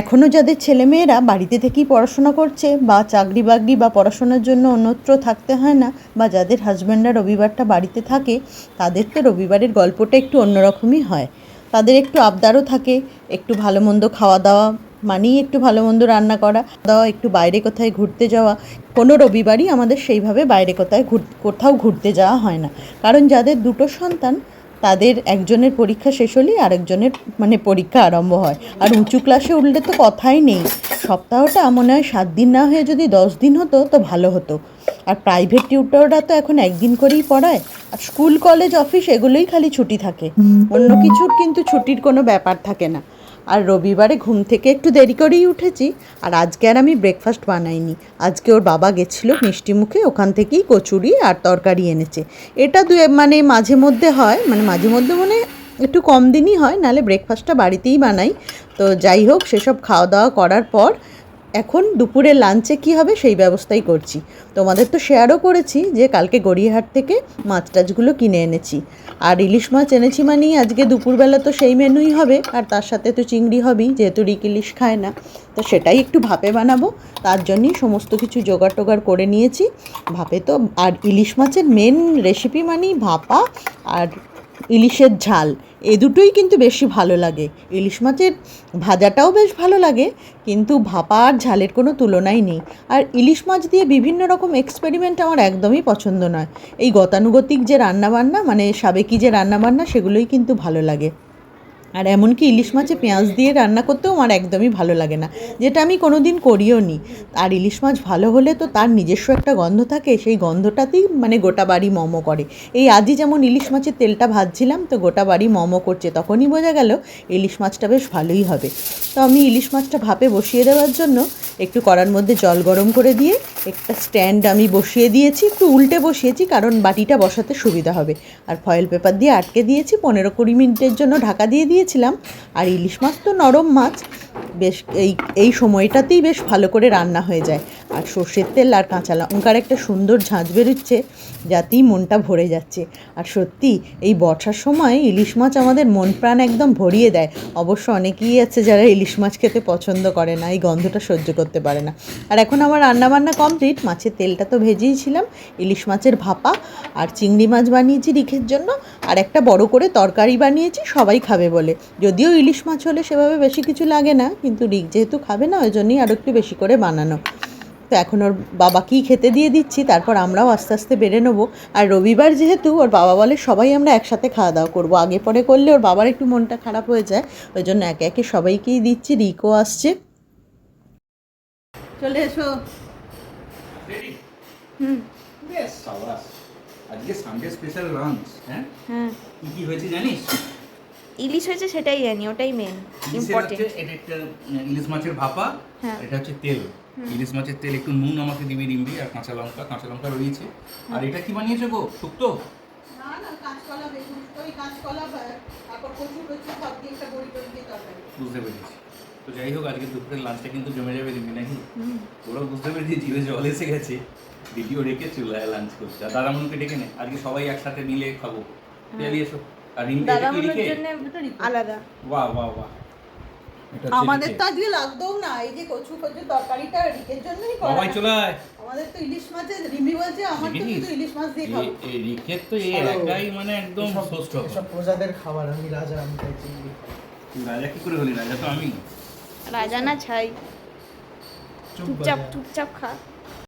এখনও যাদের ছেলেমেয়েরা বাড়িতে থেকেই পড়াশোনা করছে বা চাকরি বাকরি বা পড়াশোনার জন্য অন্যত্র থাকতে হয় না বা যাদের হাজব্যান্ডরা রবিবারটা বাড়িতে থাকে তাদের তো রবিবারের গল্পটা একটু অন্যরকমই হয়। তাদের একটু আবদারও থাকে, একটু ভালো মন্দ খাওয়া দাওয়া মানেই একটু ভালো মন্দ রান্না করা দাওয়া একটু বাইরে কোথায় ঘুরতে যাওয়া। কোনো রবিবারই আমাদের সেইভাবে বাইরে কোথায় ঘুর, কোথাও ঘুরতে যাওয়া হয় না। কারণ যাদের দুটো সন্তান তাদের একজনের পরীক্ষা শেষ হলেই আরেকজনের মানে পরীক্ষা আরম্ভ হয়। আর উঁচু ক্লাসে উঠলে তো কথাই নেই। সপ্তাহটা মনে হয় সাত দিন না হয়ে যদি দশ দিন হতো তো ভালো হতো। আর প্রাইভেট টিউটররা তো এখন একদিন করেই পড়ায়। আর স্কুল কলেজ অফিস এগুলোই খালি ছুটি থাকে। অন্য কিছুর কিন্তু ছুটির কোনো ব্যাপার থাকে না। আর রবিবারে ঘুম থেকে একটু দেরি করেই উঠেছি। আর আজকে আর আমি ব্রেকফাস্ট বানাইনি। আজকে ওর বাবা গেছিল মিষ্টি মুখে, ওখান থেকেই কচুরি আর তরকারি এনেছে। এটা দু মানে মাঝে মধ্যে হয় মানে মাঝে মধ্যে মানে একটু কম দিনই হয় নাহলে ব্রেকফাস্টটা বাড়িতেই বানাই। তো যাই হোক, সেসব খাওয়া দাওয়া করার পর এখন দুপুরে লাঞ্চে কি হবে সেই ব্যবস্থাই করছি। তোমাদের তো শেয়ারও করেছি যে কালকে গড়িয়াহাট থেকে মাছ টাছগুলো কিনে এনেছি। আর ইলিশ মাছ এনেছি মানেই আজকে দুপুরবেলা তো সেই মেনুই হবে, আর তার সাথে তো চিংড়ি হবেই, যেহেতু রিক ইলিশ খায় না। তো সেটাই একটু ভাপে বানাবো, তার জন্যই সমস্ত কিছু জোগাড় টোগাড় করে নিয়েছি। ভাপে তো, আর ইলিশ মাছের মেন রেসিপি মানেই ভাপা, আর ইলিশের ঝাল, এ দুটোই কিন্তু বেশি ভালো লাগে। ইলিশ মাছের ভাজাটাও বেশ ভালো লাগে, কিন্তু ভাপা আর ঝালের কোনো তুলনাই নেই। আর ইলিশ মাছ দিয়ে বিভিন্ন রকম এক্সপেরিমেন্ট আমার একদমই পছন্দ নয়। এই গতানুগতিক যে রান্নাবান্না মানে সাবেকি যে রান্নাবান্না, সেগুলোই কিন্তু ভালো লাগে। আর এমনকি ইলিশ মাছে পেঁয়াজ দিয়ে রান্না করতেও আমার একদমই ভালো লাগে না, যেটা আমি কোনো দিন করিও নি। আর ইলিশ মাছ ভালো হলে তো তার নিজস্ব একটা গন্ধ থাকে, সেই গন্ধটাতেই মানে গোটা বাড়ি মমো করে। এই আজই যেমন ইলিশ মাছের তেলটা ভাজছিলাম, তো গোটা বাড়ি মমো করছে, তখনই বোঝা গেল ইলিশ মাছটা বেশ ভালোই হবে। তো আমি ইলিশ মাছটা ভাপে বসিয়ে দেওয়ার জন্য একটু কড়ার মধ্যে জল গরম করে দিয়ে একটা স্ট্যান্ড আমি বসিয়ে দিয়েছি, একটু উল্টে বসিয়েছি, কারণ বাটিটা বসাতে সুবিধা হবে। আর ফয়েল পেপার দিয়ে আটকে দিয়েছি, পনেরো কুড়ি মিনিটের জন্য ঢাকা দিয়ে দিয়েছিলাম। আর ইলিশ মাছ তো নরম মাছ। বেশ এই এই সময়টাতেই বেশ ভালো করে রান্না হয়ে যায়। আর সর্ষের তেল আর কাঁচা লঙ্কার একটা সুন্দর ঝাঁঝ বেরোচ্ছে, যাতেই মনটা ভরে যাচ্ছে। আর সত্যি, এই বর্ষার সময় ইলিশ মাছ আমাদের মন প্রাণ একদম ভরিয়ে দেয়। অবশ্য অনেকেই আছে যারা ইলিশ মাছ খেতে পছন্দ করে না, এই গন্ধটা সহ্য করতে পারে না। আর এখন আমার রান্নাবান্না কমপ্লিট। মাছের তেলটা তো ভেজেই ছিলাম ইলিশ মাছের ভাপা আর চিংড়ি মাছ বানিয়েছি রিখের জন্য। আর একটা বড় করে তরকারি বানিয়েছি, সবাই খাবে বলে। যদিও ইলিশ মাছ হলে সেভাবে বেশি কিছু লাগে না কিন্তু রিক যেহেতু খাবে না ওই জন্যই আরও একটু বেশি করে বানানো। তো এখন ওর বাবাকেই খেতে দিয়ে দিচ্ছি তারপর আমরাও আস্তে আস্তে বেড়ে নেব। আর রবিবার যেহেতু ওর বাবা বলে সবাই আমরা একসাথে খাওয়া দাওয়া করব। আগে পরে করলে ওর বাবার একটু মনটা খারাপ হয়ে যায় ওই জন্য একে একে সবাইকেই দিচ্ছি রিকও আসছে। চলে এসো। হুম। আজকে সানডে স্পেশাল লাঞ্চ হ্যাঁ? হ্যাঁ। কি কি হয়েছে জানিস? ইলিশ হয়েছে সেটাই জানি ওটাই মেন ইম্পর্টেন্ট এটা একটা ইলিশ মাছের ভাপা হ্যাঁ। এটা হচ্ছে তেল। ইলিশ মাছের তেল একটু নুন আমাকে দিবি দিবি আর কাঁচা লঙ্কা কাঁচা লঙ্কা রয়েছে। আর এটা কি বানিয়েছো গো শুক্তো? বুঝতে পেরেছি। তো যাই হোক আজকে দুপুরের লাঞ্চটা কিন্তু জমে যাবে দিবি নাকি? ওরাও বুঝতে পেরেছি জিভে জল এসে গেছে। দিদিও রেখে চুলায় লাঞ্চ করছে। আর দাদামনুকে ডেকে নে আজকে সবাই একসাথে মিলে খাব। পেয়ালি এসো। জন্য আলাদা। বাহ বাহ বাহ আমাদের তো আজকে লাগতেও না এই যে কচু কচু তরকারিটা রিকের জন্যই করা। সবাই চলে আমাদের তো ইলিশ মাছের রিমি বলছে আমার তো? শুধু ইলিশ মাছ দিয়ে খাব। এ- এ রিখের তো এই একাই মানে একদম ষষ্ঠ সব প্রজাদের খাবার আমি রাজা আমি রাজা কি করে হলি? রাজা তো আমি। রাজা না ছাই। চুপচাপ চুপচাপ খা।